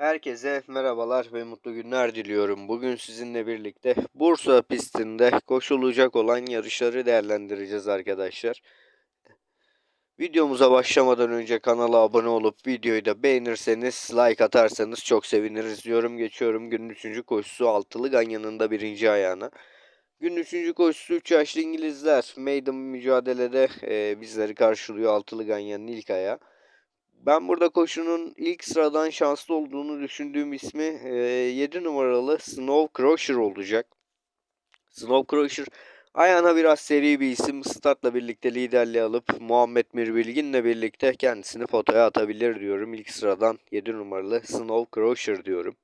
Herkese merhabalar ve mutlu günler diliyorum. Bugün sizinle birlikte Bursa pistinde koşulacak olan yarışları değerlendireceğiz arkadaşlar. Videomuza başlamadan önce kanala abone olup videoyu da beğenirseniz, like atarsanız çok seviniriz diyorum. Geçiyorum günün 3. koşusu altılı ganyanın da birinci ayağına. Günün 3. koşusu 3 yaşlı İngilizler maiden mücadelede e, bizleri karşılıyor altılı ganyanın ilk ayağı. Ben burada koşunun ilk sıradan şanslı olduğunu düşündüğüm ismi e, 7 numaralı Snow Crusher olacak. Snow Crusher ayağına biraz seri bir isim. Startla birlikte liderliği alıp Muhammed Mirbilgin'le birlikte kendisini fotoya atabilir diyorum. İlk sıradan 7 numaralı Snow Crusher diyorum.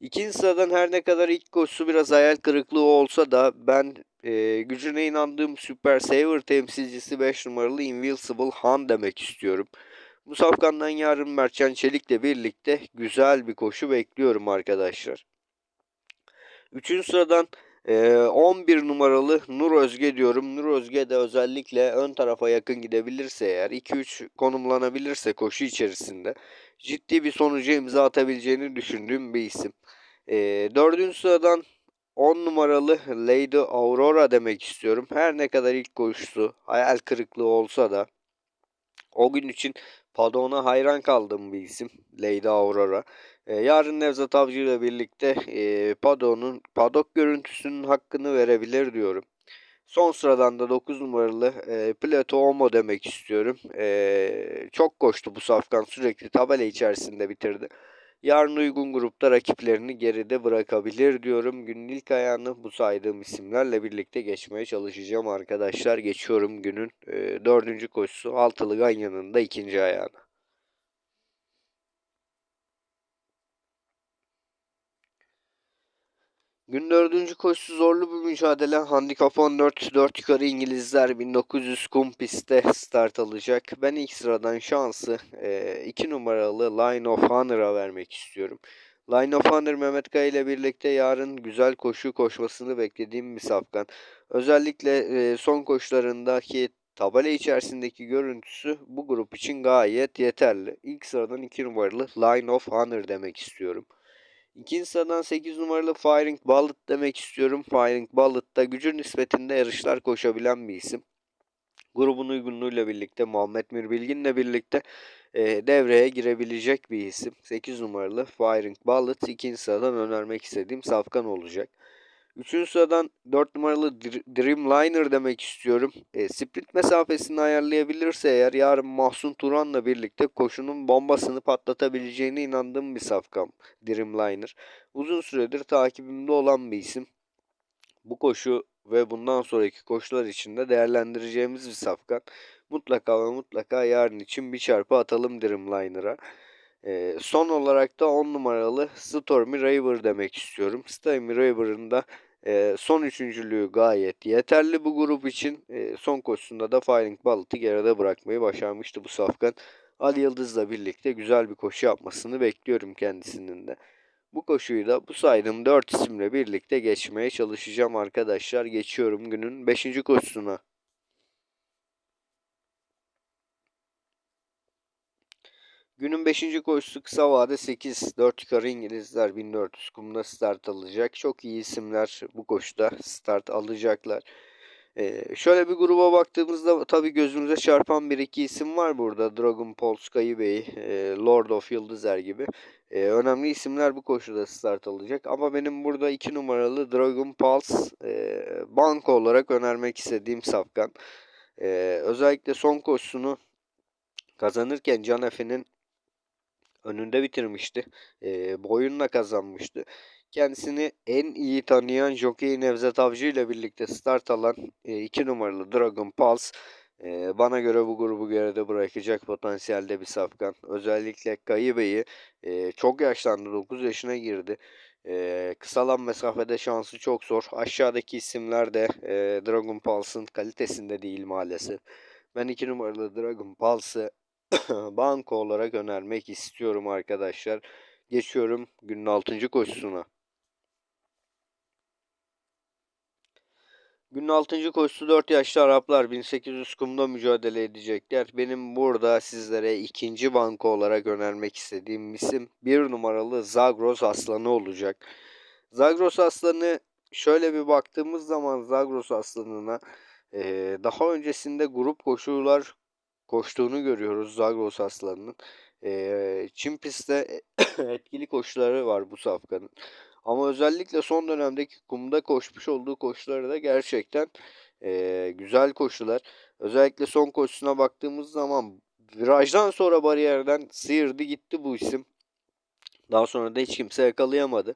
İkinci sıradan her ne kadar ilk koşusu biraz hayal kırıklığı olsa da ben e, gücüne inandığım Super Saver temsilcisi 5 numaralı Invincible Han demek istiyorum. Bu safkandan yarın Mertcan Çelik'le birlikte güzel bir koşu bekliyorum arkadaşlar. Üçüncü sıradan e, 11 numaralı Nur Özge diyorum. Nur Özge de özellikle ön tarafa yakın gidebilirse eğer 2-3 konumlanabilirse koşu içerisinde ciddi bir sonucu imza atabileceğini düşündüğüm bir isim. E, dördüncü sıradan 10 numaralı Lady Aurora demek istiyorum. Her ne kadar ilk koşusu hayal kırıklığı olsa da o gün için Padon'a hayran kaldığım bir isim. Leyda Aurora. E, yarın Nevzat Avcı ile birlikte e, Padon'un Padok görüntüsünün hakkını verebilir diyorum. Son sıradan da 9 numaralı e, Plato Omo demek istiyorum. E, çok koştu bu safkan sürekli tabela içerisinde bitirdi. Yarın uygun grupta rakiplerini geride bırakabilir diyorum. Günün ilk ayağını bu saydığım isimlerle birlikte geçmeye çalışacağım arkadaşlar. Geçiyorum günün e, dördüncü koşusu Altılı Ganyan'ın da ikinci ayağına. Gün dördüncü koşusu zorlu bir mücadele. Handikap 14, 4 yukarı İngilizler 1900 kum pistte start alacak. Ben ilk sıradan şansı 2 e, numaralı Line of Honor'a vermek istiyorum. Line of Honor Mehmet Kaya ile birlikte yarın güzel koşu koşmasını beklediğim bir safkan. Özellikle e, son koşularındaki tabela içerisindeki görüntüsü bu grup için gayet yeterli. İlk sıradan 2 numaralı Line of Honor demek istiyorum. İkinci sıradan 8 numaralı Firing Bullet demek istiyorum. Firing Bullet da gücü nispetinde yarışlar koşabilen bir isim. Grubun uygunluğuyla birlikte Muhammed Mirbilgin'le birlikte e, devreye girebilecek bir isim. 8 numaralı Firing Bullet ikinci sıradan önermek istediğim safkan olacak. Üçüncü sıradan 4 numaralı Dreamliner demek istiyorum. E, sprint mesafesini ayarlayabilirse eğer yarın Mahsun Turan'la birlikte koşunun bombasını patlatabileceğine inandığım bir safkam Dreamliner. Uzun süredir takibimde olan bir isim. Bu koşu ve bundan sonraki koşular için de değerlendireceğimiz bir safkan. Mutlaka ve mutlaka yarın için bir çarpı atalım Dreamliner'a. E, son olarak da 10 numaralı Stormy Raver demek istiyorum. Stormy Raver'ın da son üçüncülüğü gayet yeterli bu grup için. E, son koşusunda da Firing Bullet'ı geride bırakmayı başarmıştı bu safkan. Ali Yıldız'la birlikte güzel bir koşu yapmasını bekliyorum kendisinin de. Bu koşuyu da bu saydığım 4 isimle birlikte geçmeye çalışacağım arkadaşlar. Geçiyorum günün 5. koşusuna. Günün 5. koşusu kısa vade 8. 4 yukarı İngilizler 1400 kumda start alacak. Çok iyi isimler bu koşuda start alacaklar. Ee, şöyle bir gruba baktığımızda tabii gözünüze çarpan bir iki isim var burada. Dragon Paul, Sky Bey, e, Lord of Yıldızer gibi. E, önemli isimler bu koşuda start alacak. Ama benim burada 2 numaralı Dragon Pulse e, banko olarak önermek istediğim safkan. E, özellikle son koşusunu kazanırken Can Efe'nin önünde bitirmişti. E, boyunla kazanmıştı. Kendisini en iyi tanıyan Jockey Nevzat Avcı ile birlikte start alan 2 e, numaralı Dragon Pulse e, bana göre bu grubu geride bırakacak potansiyelde bir safkan. Özellikle Kayı Bey'i e, çok yaşlandı. 9 yaşına girdi. E, kısalan mesafede şansı çok zor. Aşağıdaki isimler de e, Dragon Pulse'ın kalitesinde değil maalesef. Ben 2 numaralı Dragon Pulse'ı banko olarak önermek istiyorum arkadaşlar. Geçiyorum günün 6. koşusuna. Günün 6. koşusu 4 yaşlı Araplar 1800 kumda mücadele edecekler. Benim burada sizlere ikinci banko olarak önermek istediğim isim 1 numaralı Zagros Aslanı olacak. Zagros Aslanı şöyle bir baktığımız zaman Zagros Aslanı'na daha öncesinde grup koşular koştuğunu görüyoruz Zagros Aslanı'nın. E, Çin pistte etkili koşuları var bu safkanın. Ama özellikle son dönemdeki kumda koşmuş olduğu koşuları da gerçekten e, güzel koşular. Özellikle son koşusuna baktığımız zaman virajdan sonra bariyerden sıyırdı gitti bu isim. Daha sonra da hiç kimse yakalayamadı.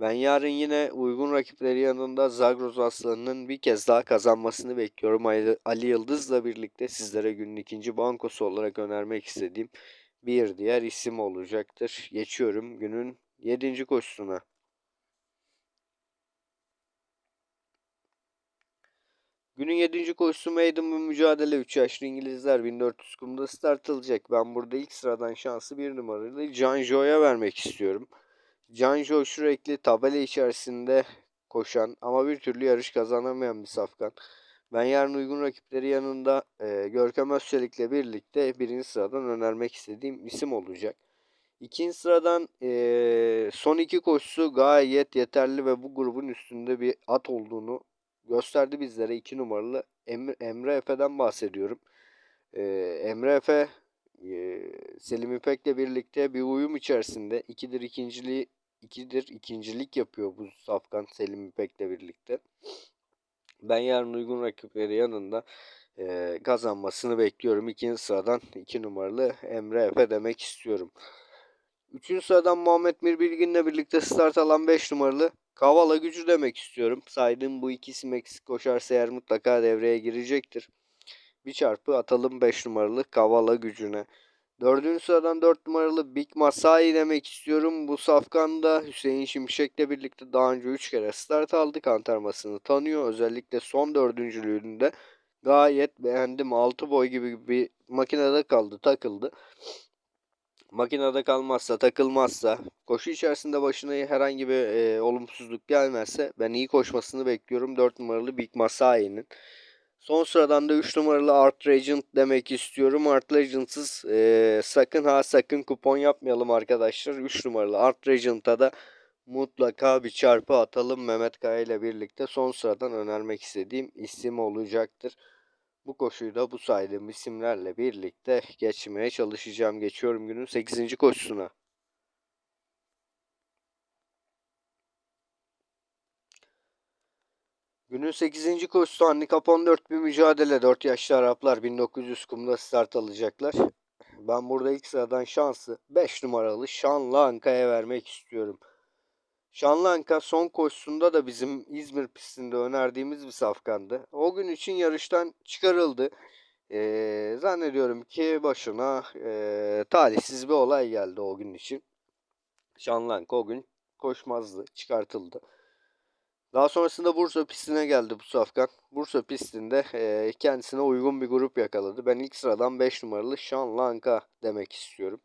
Ben yarın yine uygun rakipleri yanında Zagros Aslanı'nın bir kez daha kazanmasını bekliyorum. Ali Yıldız'la birlikte sizlere günün ikinci bankosu olarak önermek istediğim bir diğer isim olacaktır. Geçiyorum günün 7. koşusuna. Günün 7. koşusu Maiden bir mücadele 3 yaşlı İngilizler 1400 kumda start alacak. Ben burada ilk sıradan şansı bir numaralı Can Jo'ya vermek istiyorum. Can Jo sürekli tabela içerisinde koşan ama bir türlü yarış kazanamayan bir safkan. Ben yarın uygun rakipleri yanında e, Görkem Özçelik'le birlikte birinci sıradan önermek istediğim isim olacak. İkinci sıradan e, son iki koşusu gayet yeterli ve bu grubun üstünde bir at olduğunu gösterdi bizlere. 2 numaralı Emre, Emre Efe'den bahsediyorum. Ee, Emre Efe Selim İpek'le birlikte bir uyum içerisinde ikidir ikinciliği ikidir ikincilik yapıyor bu safkan Selim İpek'le birlikte. Ben yarın uygun rakipleri yanında e, kazanmasını bekliyorum. İkinci sıradan 2 numaralı Emre Efe demek istiyorum. Üçüncü sıradan Muhammed Mirbilgin'le birlikte start alan 5 numaralı Kavala gücü demek istiyorum. Saydığım bu ikisi Meksik koşarsa eğer mutlaka devreye girecektir. Bir çarpı atalım 5 numaralı Kavala gücüne. Dördüncü sıradan 4 numaralı Big Masai demek istiyorum. Bu safkanda Hüseyin Şimşek'le birlikte daha önce 3 kere start aldı. Kantarmasını tanıyor. Özellikle son dördüncülüğünde gayet beğendim. 6 boy gibi bir makinede kaldı takıldı. Makinede kalmazsa, takılmazsa, koşu içerisinde başına herhangi bir e, olumsuzluk gelmezse ben iyi koşmasını bekliyorum. 4 numaralı Big Masai'nin. Son sıradan da 3 numaralı Art Regent demek istiyorum. Art Legends'ız e, sakın ha sakın kupon yapmayalım arkadaşlar. 3 numaralı Art Regent'a da mutlaka bir çarpı atalım Mehmet Kaya ile birlikte. Son sıradan önermek istediğim isim olacaktır. Bu koşuyu da bu saydığım isimlerle birlikte geçmeye çalışacağım. Geçiyorum günün 8. koşusuna. Günün 8. koşusu handikap 14 bir mücadele. 4 yaşlı Araplar 1900 kumda start alacaklar. Ben burada ilk sıradan şansı 5 numaralı Şanlı Anka'ya vermek istiyorum. Şanlanka son koşusunda da bizim İzmir pistinde önerdiğimiz bir safkandı. O gün için yarıştan çıkarıldı. Ee, zannediyorum ki başına e, talihsiz bir olay geldi o gün için. Şanlanka o gün koşmazdı, çıkartıldı. Daha sonrasında Bursa pistine geldi bu safkan. Bursa pistinde e, kendisine uygun bir grup yakaladı. Ben ilk sıradan 5 numaralı Şanlanka demek istiyorum.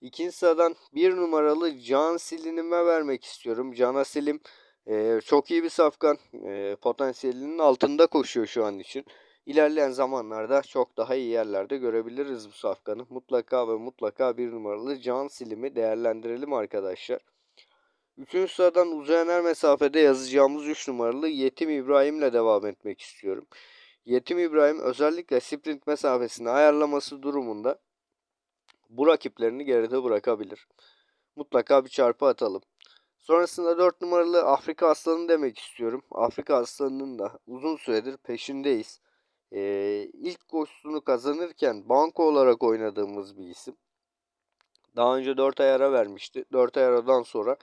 İkinci sıradan bir numaralı Can Silin'ime vermek istiyorum. Can Silim e, çok iyi bir safkan. E, potansiyelinin altında koşuyor şu an için. İlerleyen zamanlarda çok daha iyi yerlerde görebiliriz bu safkanı. Mutlaka ve mutlaka bir numaralı Can Silim'i değerlendirelim arkadaşlar. Üçüncü sıradan uzayan her mesafede yazacağımız 3 numaralı Yetim İbrahim'le devam etmek istiyorum. Yetim İbrahim özellikle sprint mesafesini ayarlaması durumunda bu rakiplerini geride bırakabilir. Mutlaka bir çarpı atalım. Sonrasında 4 numaralı Afrika Aslanı demek istiyorum. Afrika Aslanı'nın da uzun süredir peşindeyiz. Ee, ilk koşusunu kazanırken banko olarak oynadığımız bir isim. Daha önce 4 ayara vermişti. 4 ayaradan sonra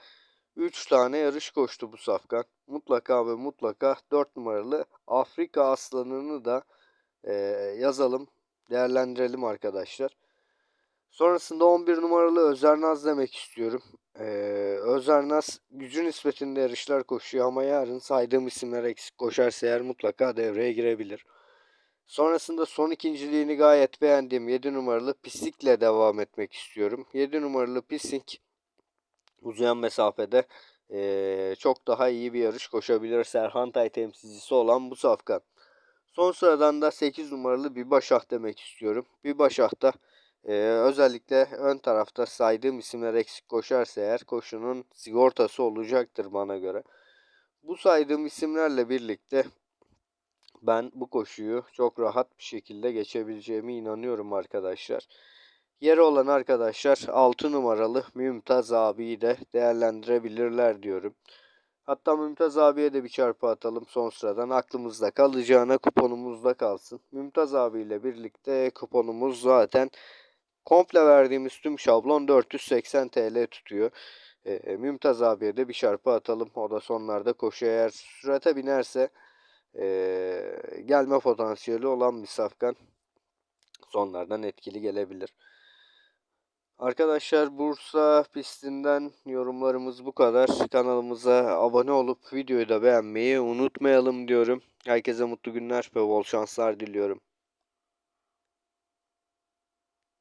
3 tane yarış koştu bu safkan. Mutlaka ve mutlaka 4 numaralı Afrika Aslanı'nı da e, yazalım. Değerlendirelim arkadaşlar. Sonrasında 11 numaralı Özernaz demek istiyorum. Ee, Özernaz gücü nispetinde yarışlar koşuyor ama yarın saydığım isimler eksik koşarsa eğer mutlaka devreye girebilir. Sonrasında son ikinciliğini gayet beğendiğim 7 numaralı Pisik'le devam etmek istiyorum. 7 numaralı Pisik uzayan mesafede eee, çok daha iyi bir yarış koşabilir Serhantay temsilcisi olan bu safkan. Son sıradan da 8 numaralı bir başah demek istiyorum. Bir başahta eee, özellikle ön tarafta saydığım isimler eksik koşarsa eğer koşunun sigortası olacaktır bana göre. Bu saydığım isimlerle birlikte ben bu koşuyu çok rahat bir şekilde geçebileceğime inanıyorum arkadaşlar. Yeri olan arkadaşlar 6 numaralı Mümtaz abiyi de değerlendirebilirler diyorum. Hatta Mümtaz abiye de bir çarpı atalım son sıradan aklımızda kalacağına kuponumuzda kalsın. Mümtaz abiyle birlikte kuponumuz zaten komple verdiğimiz tüm şablon 480 TL tutuyor. Ee, Mümtaz abiye de bir çarpı atalım. O da sonlarda koşu eğer sürate binerse ee, gelme potansiyeli olan bir safkan sonlardan etkili gelebilir. Arkadaşlar Bursa pistinden yorumlarımız bu kadar. Kanalımıza abone olup videoyu da beğenmeyi unutmayalım diyorum. Herkese mutlu günler ve bol şanslar diliyorum.